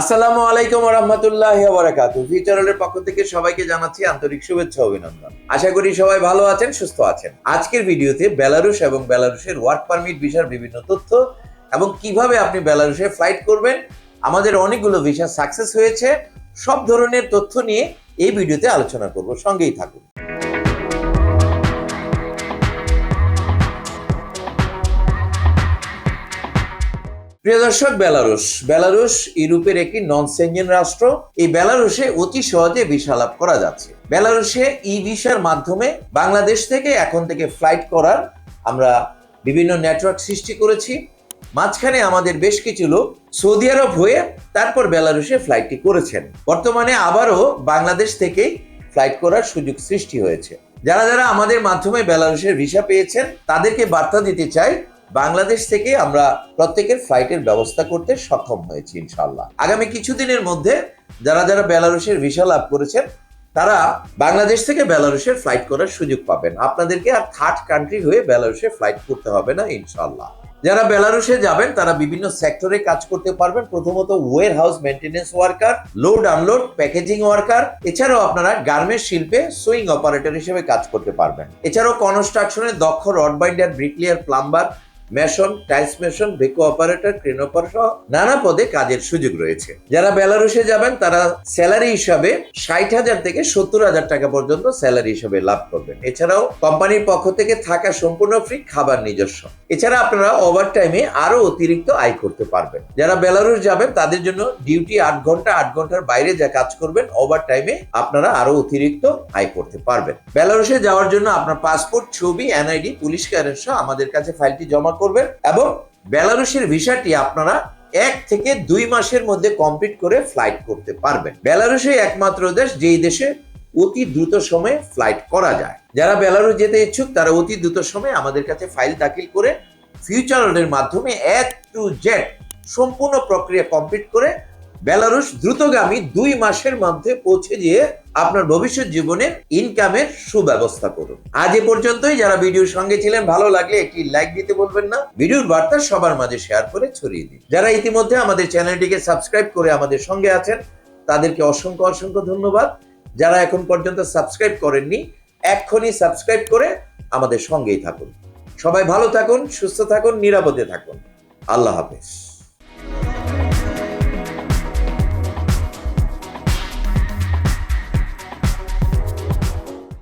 আসসালামু আলাইকুম রহমতুল্লাহ বারাকাতু ফিউচারের পক্ষ থেকে সবাইকে জানাচ্ছি আন্তরিক শুভেচ্ছা অভিনন্দন। আশা করি সবাই ভালো আছেন, সুস্থ আছেন। আজকের ভিডিওতে বেলারুশ এবং বেলারুশের ওয়ার্ক পারমিট ভিসার বিভিন্ন তথ্য এবং কীভাবে আপনি বেলারুশে ফ্লাইট করবেন, আমাদের অনেকগুলো ভিসা সাকসেস হয়েছে। সব ধরনের তথ্য নিয়ে এই ভিডিওতে আলোচনা করব। সঙ্গেই থাকুন। প্রিয় দর্শক, বেলারুশ। বেলারুশ ইউরোপের একটি নন সেঞ্জেন রাষ্ট্র। এই বেলারুশে অতি সহজে ভিসা লাভ করা যাচ্ছে। বেলারুশে ই ভিসার মাধ্যমে বাংলাদেশ থেকে এখন থেকে ফ্লাইট করার আমরা বিভিন্ন নেটওয়ার্ক সৃষ্টি করেছি। মাঝখানে আমাদের বেশ কিছু লোক সৌদি আরব হয়ে তারপর বেলারুশে ফ্লাইটটি করেছেন। বর্তমানে আবারও বাংলাদেশ থেকেই ফ্লাইট করার সুযোগ সৃষ্টি হয়েছে। যারা যারা আমাদের মাধ্যমে বেলারুশের ভিসা পেয়েছেন, তাদেরকে বার্তা দিতে চাই বাংলাদেশ থেকে আমরা প্রত্যেকের ফ্লাইটের ব্যবস্থা করতে সক্ষম হয়েছি ইনশাল্লাহ আগামী কিছুদিনের মধ্যে যারা যারা বেলারুশের ভিসা লাভ করেছেন, তারা বাংলাদেশ থেকে বেলারুশের ফ্লাইট করার সুযোগ পাবেন। আপনাদেরকে আর থার্ড কান্ট্রি হয়ে বেলারুশে ফ্লাইট করতে হবে না ইনশাল্লাহ যারা বেলারুশে যাবেন, তারা বিভিন্ন সেক্টরে কাজ করতে পারবেন। প্রথমত warehouse maintenance worker load unload packaging worker এছাড়াও আপনারা গার্মেন্টস শিল্পে সুইং অপারেটর হিসেবে কাজ করতে পারবেন। এছাড়াও কনস্ট্রাকশনে দক্ষ rod binder bricklayer plumber mason, tiles mason ভেকো operator, crane operator সহ নানা পদে কাজের সুযোগ রয়েছে। যারা বেলারুশে যাবেন, তারা স্যালারি হিসাবে ষাট হাজার থেকে সত্তর হাজার টাকা পর্যন্ত স্যালারি হিসাবে লাভ করবেন। এছাড়াও কোম্পানির পক্ষ থেকে থাকা সম্পূর্ণ ফ্রি খাবার নিজস্ব। এছাড়া আপনারা ওভার টাইমে আরও অতিরিক্ত আয় করতে পারবেন। যারা বেলারুশ যাবেন, তাদের জন্য ডিউটি আট ঘণ্টা, আট ঘণ্টার বাইরে যা কাজ করবেন ওভার টাইমে আপনারা আরও অতিরিক্ত আয় করতে পারবেন। বেলারুশে যাওয়ার জন্য আপনার পাসপোর্ট ছবি এনআইডি পুলিশ ক্লিয়ারেন্স সহ আমাদের কাছে ফাইলটি জমা করবেন এবং বেলারুশের ভিসাটি আপনারা এক থেকে দুই মাসের মধ্যে কমপ্লিট করে ফ্লাইট করতে পারবেন। বেলারুশে একমাত্র দেশ, যেই দেশে অতি দ্রুত সময়ে ফ্লাইট করা যায়। যারা বেলারুশ যেতে ইচ্ছুক, তারা অতি দ্রুত সময়ে আমাদের কাছে ফাইল দাখিল করে ফিউচার রোডের মাধ্যমে এক টু জেড সম্পূর্ণ প্রক্রিয়া কমপ্লিট করে বেলারুশ দ্রুতগামী দুই মাসের মধ্যে পৌঁছে গিয়ে আপনার ভবিষ্যৎ জীবনের ইনকামের সুব্যবস্থা করুন। আজ এ পর্যন্তই। যারা ভিডিওর সঙ্গে ছিলেন, ভালো লাগলে একটি লাইক দিতে বলবেন না। ভিডিওর বার্তা সবার মাঝে শেয়ার করে ছড়িয়ে দিন। যারা ইতিমধ্যে আমাদের চ্যানেলটিকে সাবস্ক্রাইব করে আমাদের সঙ্গে আছেন, তাদেরকে অসংখ্য অসংখ্য ধন্যবাদ। যারা এখন পর্যন্ত সাবস্ক্রাইব করেননি, এক্ষুনি সাবস্ক্রাইব করে আমাদের সঙ্গেই থাকুন। সবাই ভালো থাকুন, সুস্থ থাকুন, নিরাপদে থাকুন। আল্লাহ হাফেজ।